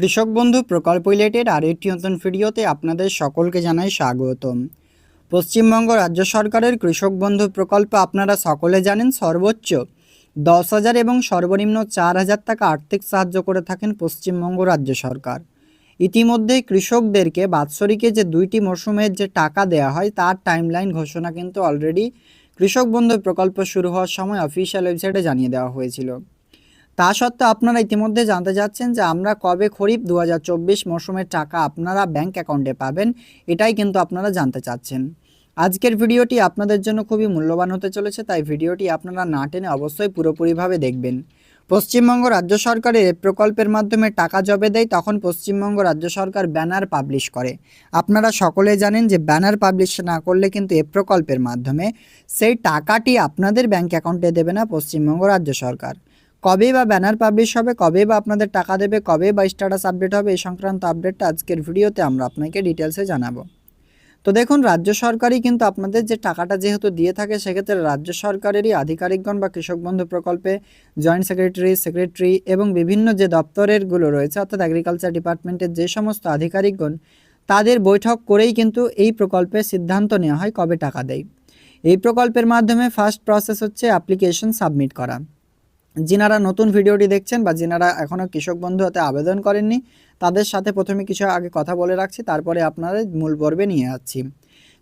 কৃষক বন্ধু প্রকল্প রিলেটেড আর একটি নতুন ভিডিওতে আপনাদের সকলকে জানাই স্বাগতম। পশ্চিমবঙ্গ রাজ্য সরকারের কৃষক বন্ধু প্রকল্প আপনারা সকলে জানেন সর্বোচ্চ দশ হাজার এবং সর্বনিম্ন চার হাজার টাকা আর্থিক সাহায্য করে থাকেন পশ্চিমবঙ্গ রাজ্য সরকার। ইতিমধ্যে কৃষকদেরকে বাৎসরিকে যে দুইটি মরশুমের যে টাকা দেওয়া হয়, তার টাইমলাইন ঘোষণা কিন্তু অলরেডি কৃষক বন্ধু প্রকল্প শুরু হওয়ার সময় অফিসিয়াল ওয়েবসাইটে জানিয়ে দেওয়া হয়েছিল। তা সত্ত্বেও আপনারা ইতিমধ্যে জানতে চাচ্ছেন যে আমরা কবে খরিফ দু মরশুমের টাকা আপনারা ব্যাংক অ্যাকাউন্টে পাবেন, এটাই কিন্তু আপনারা জানতে চাচ্ছেন। আজকের ভিডিওটি আপনাদের জন্য খুবই মূল্যবান হতে চলেছে, তাই ভিডিওটি আপনারা না টেনে অবশ্যই পুরোপুরিভাবে দেখবেন। পশ্চিমবঙ্গ রাজ্য সরকারের প্রকল্পের মাধ্যমে টাকা জবে দেয়, তখন পশ্চিমবঙ্গ রাজ্য সরকার ব্যানার পাবলিশ করে। আপনারা সকলে জানেন যে ব্যানার পাবলিশ না করলে কিন্তু এ প্রকল্পের মাধ্যমে সেই টাকাটি আপনাদের ব্যাংক অ্যাকাউন্টে দেবে না পশ্চিমবঙ্গ রাজ্য সরকার। কবে বা ব্যানার পাবলিশ হবে, কবে বা আপনাদের টাকা দেবে, কবে বা স্ট্যাটাস আপডেট হবে এই সংক্রান্ত আপডেটটা আজকের ভিডিওতে আমরা আপনাকে ডিটেলসে জানাব। তো দেখুন, রাজ্য সরকারই কিন্তু আপনাদের যে টাকাটা যেহেতু দিয়ে থাকে, সেক্ষেত্রে রাজ্য সরকারেরই আধিকারিকগণ বা কৃষক বন্ধু প্রকল্পে জয়েন্ট সেক্রেটারি সেক্রেটারি এবং বিভিন্ন যে দপ্তরেরগুলো রয়েছে, অর্থাৎ এগ্রিকালচার ডিপার্টমেন্টের যে সমস্ত আধিকারিকগণ, তাদের বৈঠক করেই কিন্তু এই প্রকল্পে সিদ্ধান্ত নেওয়া হয় কবে টাকা দেয়। এই প্রকল্পের মাধ্যমে ফার্স্ট প্রসেস হচ্ছে অ্যাপ্লিকেশন সাবমিট করা। যিনারা নতুন ভিডিওটি দেখছেন বা যিনারা এখনও কৃষক বন্ধু হতে আবেদন করেননি, তাদের সাথে প্রথমে কিছু আগে কথা বলে রাখছি, তারপরে আপনারা মূল পর্বে নিয়ে যাচ্ছি।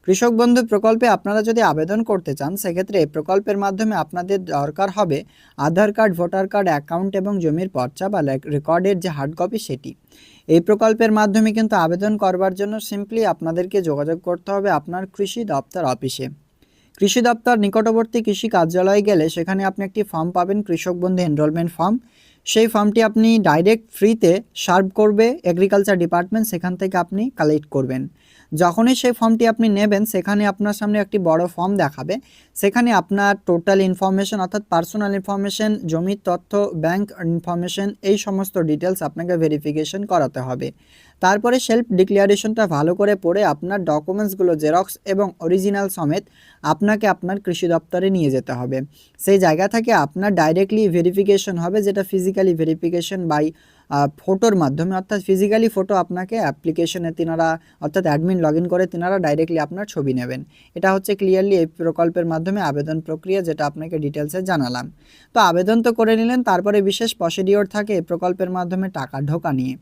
কৃষক বন্ধু প্রকল্পে আপনারা যদি আবেদন করতে চান, সেক্ষেত্রে এই প্রকল্পের মাধ্যমে আপনাদের দরকার হবে Aadhaar card, voter card, account এবং জমির পর্চা বা রেকর্ডের যে হার্ড কপি সেটি। এই প্রকল্পের মাধ্যমে কিন্তু আবেদন করবার জন্য সিম্পলি আপনাদেরকে যোগাযোগ করতে হবে আপনার কৃষি দপ্তর অফিসে। কৃষি দপ্তর নিকটবর্তী কৃষি কার্যালয়ে গেলে সেখানে আপনি একটি ফর্ম পাবেন, কৃষক বন্ধু এনরোলমেন্ট ফর্ম সেই ফর্মটি আপনি ডাইরেক্ট ফ্রিতে সার্ভ করবে এগ্রিকালচার ডিপার্টমেন্ট সেখান থেকে আপনি কালেক্ট করবেন। যখনই সেই ফর্মটি আপনি নেবেন, সেখানে আপনার সামনে একটি বড় ফর্ম দেখাবে। সেখানে আপনার টোটাল ইনফরমেশন অর্থাৎ পার্সোনাল ইনফরমেশন জমির তথ্য ব্যাংক ইনফরমেশন এই সমস্ত ডিটেলস আপনাকে ভেরিফিকেশন করাতে হবে। তারপরে সেলফ ডিক্লারেশনটা ভালো করে পড়ে আপনার ডকুমেন্টসগুলো জেরক্স এবং অরিজিনাল সমেত আপনাকে আপনার কৃষি দপ্তরে নিয়ে যেতে হবে। সেই জায়গা থেকে আপনার ডাইরেক্টলি ভেরিফিকেশন হবে, যেটা ফিজিক্যালি ভেরিফিকেশন বাই ফটোর মাধ্যমে, অর্থাৎ ফিজিক্যালি ফটো আপনাকে অ্যাপ্লিকেশনে তিনারা, অর্থাৎ অ্যাডমিন লগ করে তিনারা ডাইরেক্টলি আপনার ছবি নেবেন। এটা হচ্ছে ক্লিয়ারলি এই প্রকল্পের মাধ্যমে আবেদন প্রক্রিয়া যেটা আপনাকে ডিটেলসে জানালাম। তো আবেদন তো করে নিলেন, তারপরে বিশেষ প্রসিডিওর থাকে এই প্রকল্পের মাধ্যমে টাকা ঢোকা নিয়ে।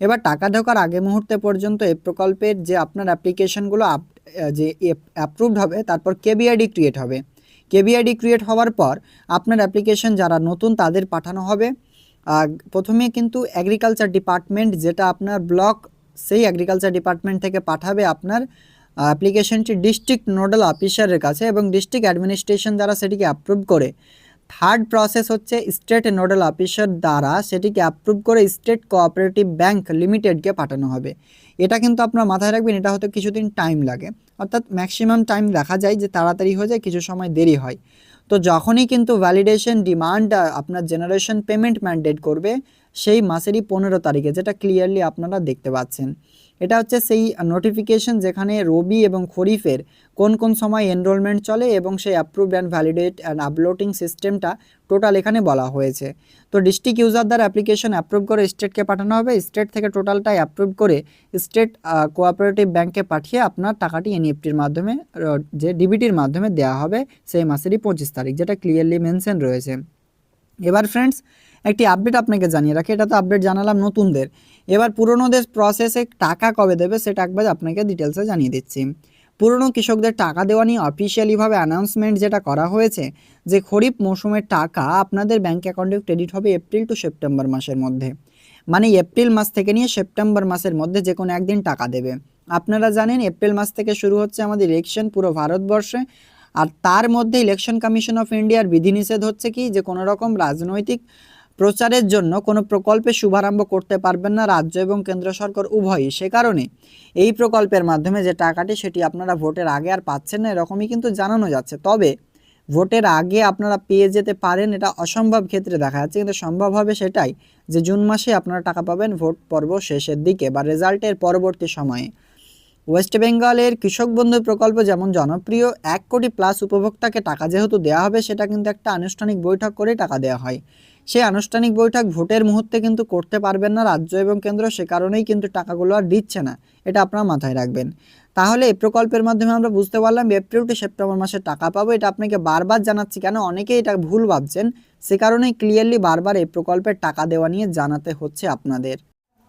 এবার টাকা ঢোকার আগে মুহূর্তে পর্যন্ত এই প্রকল্পের যে আপনার অ্যাপ্লিকেশনগুলো যে অ্যাপ্রুভড হবে, তারপর কেবিআইডি ক্রিয়েট হবে। কেবিআইডি ক্রিয়েট হওয়ার পর আপনার অ্যাপ্লিকেশন যারা নতুন তাদের পাঠানো হবে। প্রথমে কিন্তু অ্যাগ্রিকালচার ডিপার্টমেন্ট যেটা আপনার ব্লক সেই অ্যাগ্রিকালচার ডিপার্টমেন্ট থেকে পাঠাবে আপনার অ্যাপ্লিকেশনটি ডিস্ট্রিক্ট নোডাল অফিসারের কাছে এবং ডিস্ট্রিক্ট অ্যাডমিনিস্ট্রেশন দ্বারা সেটিকে অ্যাপ্রুভ করে। থার্ড প্রসেস হচ্ছে স্টেট নোডাল অফিসার দ্বারা সেটিকে অ্যাপ্রুভ করে স্টেট কোঅপারেটিভ ব্যাংক লিমিটেডকে পাঠানো হবে। এটা কিন্তু আপনার মাথায় রাখবেন, এটা হয়তো কিছুদিন টাইম লাগে। অর্থাৎ ম্যাক্সিমাম টাইম দেখা যায় যে তাড়াতাড়ি হয়ে যায়, কিছু সময় দেরি হয়। তো যখনই কিন্তু ভ্যালিডেশন ডিমান্ড আপনার জেনারেশন পেমেন্ট ম্যান্ডেট করবে সেই মাসেরই পনেরো তারিখে, যেটা ক্লিয়ারলি আপনারা দেখতে পাচ্ছেন। এটা হচ্ছে সেই নোটিফিকেশন যেখানে রবি এবং খরিফের কোন কোন সময় এনরোলমেন্ট চলে এবং সেই approved and validate and uploading সিস্টেমটা টোটাল এখানে বলা হয়েছে। তো ডিস্ট্রিক্ট ইউজার দ্বারা অ্যাপ্লিকেশন অ্যাপ্রুভ করে স্টেটকে পাঠানো হবে স্টেট থেকে টোটালটাই অ্যাপ্রুভ করে স্টেট কোঅপারেটিভ ব্যাংকে পাঠিয়ে আপনার টাকাটি এনইএফটির মাধ্যমে যে ডিবিটির মাধ্যমে দেওয়া হবে সেই মাসেরই পঁচিশ তারিখ, যেটা ক্লিয়ারলি মেনশন রয়েছে। এবার ফ্রেন্ডস একটি আপডেট আপনাকে জানিয়ে রাখি এটা তো আপডেট জানালাম নতুনদের। এবার পুরনোদের প্রসেসে টাকা কবে দেবে সেটা একবার আপনাকে ডিটেলসে জানিয়ে দিচ্ছি। পুরনো কৃষকদের টাকা দেওয়া নিয়ে অফিসিয়ালিভাবে অ্যানাউন্সমেন্ট যেটা করা হয়েছে, যে খরিফ মৌসুমের টাকা আপনাদের ব্যাঙ্ক অ্যাকাউন্টে ক্রেডিট হবে এপ্রিল টু সেপ্টেম্বর মাসের মধ্যে। মানে এপ্রিল মাস থেকে নিয়ে সেপ্টেম্বর মাসের মধ্যে যে কোনো একদিন টাকা দেবে। আপনারা জানেন এপ্রিল মাস থেকে শুরু হচ্ছে আমাদের ইলেকশন পুরো ভারতবর্ষে, আর তার মধ্যে ইলেকশন কমিশন অফ ইন্ডিয়ার বিধিনিষেধ হচ্ছে কি? যে কোনো রকম রাজনৈতিক প্রচারের জন্য কোনো প্রকল্পে শুভারম্ভ করতে পারবেন না রাজ্য এবং কেন্দ্র সরকার উভয়ই। সে কারণে এই প্রকল্পের মাধ্যমে যে টাকাটি সেটি আপনারা ভোটের আগে আর পাচ্ছেন না এরকমই কিন্তু জানানো যাচ্ছে। তবে ভোটের আগে আপনারা পেয়ে যেতে পারেন এটা অসম্ভব ক্ষেত্রে দেখা যাচ্ছে। কিন্তু সম্ভব হবে সেটাই যে জুন মাসে আপনারা টাকা পাবেন ভোট পর্ব শেষের দিকে বা রেজাল্টের পরবর্তী সময়ে। ওয়েস্ট বেঙ্গলের কৃষক বন্ধু প্রকল্প যেমন জনপ্রিয়, এক কোটি প্লাস উপভোক্তাকে টাকা যেহেতু দেওয়া হবে সেটা কিন্তু একটা আনুষ্ঠানিক বৈঠক করে টাকা দেওয়া হয়। সেই আনুষ্ঠানিক বৈঠক ভোটের মুহূর্তে কিন্তু করতে পারবেন না রাজ্য এবং কেন্দ্র, সে কারণেই কিন্তু টাকাগুলো আর দিচ্ছে না। এটা আপনারা মাথায় রাখবেন। তাহলে এই প্রকল্পের মাধ্যমে আমরা বুঝতে পারলাম এপ্রিল টু সেপ্টেম্বর মাসে টাকা পাবো। এটা আপনাকে বারবার জানাচ্ছি, কেন অনেকেই এটা ভুল ভাবছেন। সে কারণেই ক্লিয়ারলি বারবার এই প্রকল্পের টাকা দেওয়া নিয়ে জানাতে হচ্ছে আপনাদের।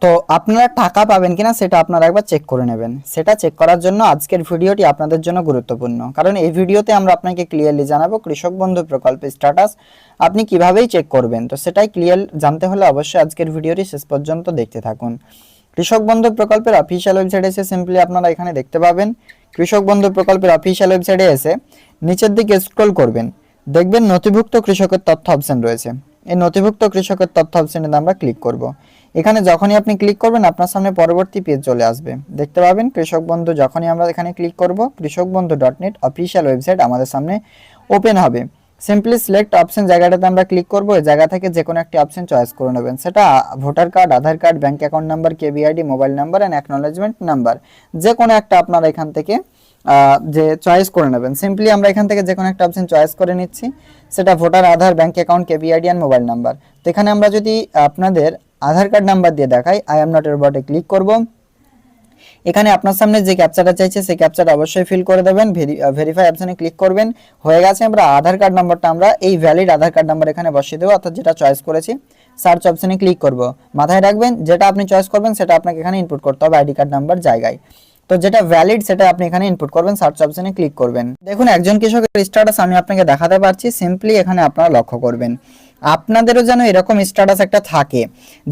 তো আপনারা টাকা পাবেন কিনা সেটা আপনারা একবার চেক করে নেবেন। সেটা চেক করার জন্য আজকের ভিডিওটি আপনাদের জন্য গুরুত্বপূর্ণ। কারণ এই ভিডিওতে আমরা আপনাকে ক্লিয়ারলি জানাব কৃষক বন্ধু প্রকল্পের স্ট্যাটাস আপনি কিভাবেই চেক করবেন। তো সেটাই ক্লিয়ার জানতে হলে অবশ্যই আজকের ভিডিওটি শেষ পর্যন্ত দেখতে থাকুন। কৃষক বন্ধু প্রকল্পের অফিসিয়াল ওয়েবসাইটে এসে সিম্পলি আপনারা এখানে দেখতে পাবেন। কৃষক বন্ধু প্রকল্পের অফিসিয়াল ওয়েবসাইটে এসে নিচের দিকে স্ক্রল করবেন। দেখবেন নথিভুক্ত কৃষকের তথ্য অপশন রয়েছে। এই নথিভুক্ত কৃষকের তথ্য অপশনে আমরা ক্লিক করব। এখানে যখনই আপনি ক্লিক করবেন, আপনার সামনে পরবর্তী পেজ চলে আসবে। দেখতে পাবেন, কৃষক বন্ধু যখনই আমরা এখানে ক্লিক করব, কৃষক বন্ধু ডট নেট অফিসিয়াল ওয়েবসাইট আমাদের সামনে ওপেন হবে। সিম্পলি সিলেক্ট অপশন জায়গাটাতে আমরা ক্লিক করব এই জায়গা থেকে যে কোনো একটি অপশন চয়েস করে নেবেন। সেটা voter card Aadhaar card bank account number KBID mobile number and acknowledgement number যে কোনো একটা আপনারা এখান থেকে যে চয়েস করে নেবেন। সিম্পলি আমরা এখান থেকে যে কোনো একটা অপশন চয়েস করে নিচ্ছি। সেটা voter Aadhaar bank account KBID and mobile number তো এখানে আমরা যদি আপনাদের আধার কার্ড নাম্বার দিয়ে দেখাই আই এম নট এর বটে ক্লিক করব। এখানে আপনার সামনে যে ক্যাপচারটা চাইছে, সেই ক্যাপচারটা অবশ্যই ফিল করে দেবেন ভেরিফাই অপশনে ক্লিক করবেন। হয়ে গেছে আমরা আধার কার্ড নাম্বারটা আমরা এই ভ্যালিড আধার কার্ড নাম্বার এখানে বসিয়ে দেবো, অর্থাৎ যেটা চয়েস করেছি সার্চ অপশনে ক্লিক করব। মাথায় রাখবেন, যেটা আপনি চয়েস করবেন, সেটা আপনাকে এখানে ইনপুট করতে হবে আইডি কার্ড নাম্বার জায়গায়। তো যেটা ভ্যালিড সেটা আপনি এখানে ইনপুট করবেন সার্চ অপশনে ক্লিক করবেন। দেখুন, একজন কৃষকের স্ট্যাটাস আমি আপনাকে দেখাতে পারছি সিম্পলি এখানে আপনারা লক্ষ্য করবেন। আপনাদেরও যেন এরকম স্ট্যাটাস একটা থাকে।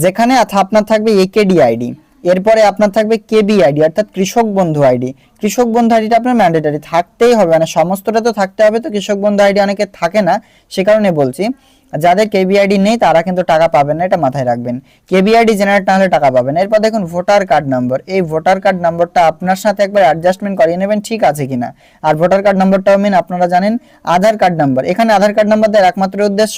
যেখানে আপনার থাকবে একেডি আইডি এরপরে আপনার থাকবে কেবি আইডি অর্থাৎ কৃষক বন্ধু আইডি কৃষক বন্ধু আইডিটা আপনার ম্যান্ডেটারি থাকতেই হবে মানে সমস্তটা তো থাকতে হবে তো, কৃষক বন্ধু আইডি অনেকে থাকে না, সে কারণে বলছি। যাদের কেবিআইডি নেই, তারা কিন্তু টাকা পাবেন না, এটা মাথায় রাখবেন। কেবিআইডি জেনারেট না হলে টাকা পাবেন এরপর দেখুন ভোটার কার্ড নাম্বার এই ভোটার কার্ড নাম্বারটা আপনার সাথে একবার অ্যাডজাস্টমেন্ট করিয়ে নেবেন, ঠিক আছে কিনা। আর ভোটার কার্ড নাম্বারটাও মেন আপনারা জানেন, আধার কার্ড নাম্বার এখানে আধার কার্ড নাম্বার দেওয়ার একমাত্র উদ্দেশ্য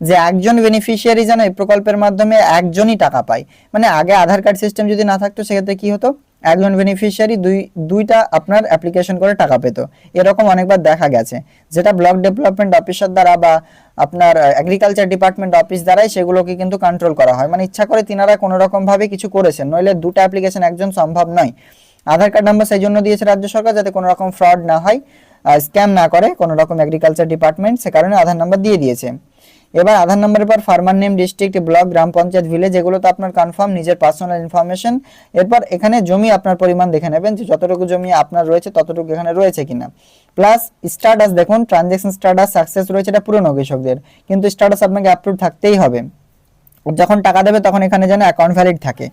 যে একজন বেনিফিশিয়ারি যেন এই প্রকল্পের মাধ্যমে একজনই টাকা পায়। মানে আগে আধার কার্ড সিস্টেম যদি না থাকতো, সেক্ষেত্রে কি হতো? একজন বেনিফিশিয়ারি দুই, দুইটা আপনার অ্যাপ্লিকেশন করে টাকা পেত। এরকম অনেকবার দেখা গেছে। যেটা ব্লক ডেভেলপমেন্ট অফিসার দ্বারা বা আপনার এগ্রিকালচার ডিপার্টমেন্ট অফিস দ্বারাই সেগুলোকে কিন্তু কন্ট্রোল করা হয়। মানে ইচ্ছা করে তিনারা কোনো রকম ভাবে কিছু করেছেন, নইলে দুটো অ্যাপ্লিকেশন একজন সম্ভব নয়। আধার কার্ড নাম্বার সেই জন্য দিয়েছে রাজ্য সরকার যাতে কোনো রকম ফ্রড না হয় স্ক্যাম না করে কোনো রকম এগ্রিকালচার ডিপার্টমেন্ট সে কারণে আধার নাম্বার দিয়ে দিয়েছে। এবার আধার নাম্বারের পর ফার্মার নেম ডিস্ট্রিক্ট ব্লক গ্রাম পঞ্চায়েত ভিলেজ এগুলো তো আপনার কনফার্ম নিজের পার্সোনাল ইনফরমেশন এরপর এখানে জমি আপনার পরিমাণ দেখে নেবেন যে যতটুকু জমি আপনার রয়েছে, ততটুকু এখানে রয়েছে কিনা। প্লাস স্ট্যাটাস দেখুন ট্রানজ্যাকশন স্ট্যাটাস সাকসেস রয়েছে, এটা পুরনো কৃষকদের। কিন্তু স্ট্যাটাস আপনাকে আপলোড থাকতেই হবে। যখন টাকা দেবে তখন এখানে যেন অ্যাকাউন্ট ভ্যালিড থাকে।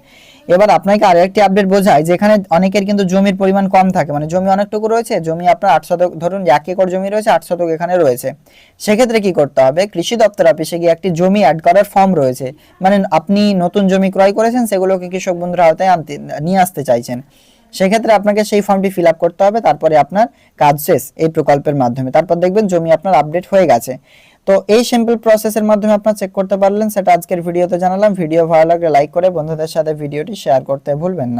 এবার আপনাকে আরও একটি আপডেট বোঝায় যে এখানে অনেকের কিন্তু জমির পরিমাণ কম থাকে। মানে জমি অনেকটুকু রয়েছে, জমি আপনার আট শতক, ধরুন এক একর জমি রয়েছে, আট শতক এখানে রয়েছে। সেক্ষেত্রে কি করতে হবে? কৃষি দপ্তর অফিসে গিয়ে একটি জমি অ্যাড করার ফর্ম রয়েছে। মানে আপনি নতুন জমি ক্রয় করেছেন, সেগুলোকে কৃষক বন্ধুরা আওতায় আনতে, নিয়ে আসতে চাইছেন। সেক্ষেত্রে আপনাকে সেই ফর্মটি ফিল করতে হবে, তারপরে আপনার কাজ শেষ এই প্রকল্পের মাধ্যমে। তারপর দেখবেন জমি আপনার আপডেট হয়ে গেছে। তো এই সিম্পল প্রসেসের মাধ্যমে আপনার চেক করতে পারলেন, সেটা আজকের ভিডিওতে জানালাম। ভিডিও ভালো লাগলে লাইক করে বন্ধুদের সাথে ভিডিওটি শেয়ার করতে ভুলবেন না।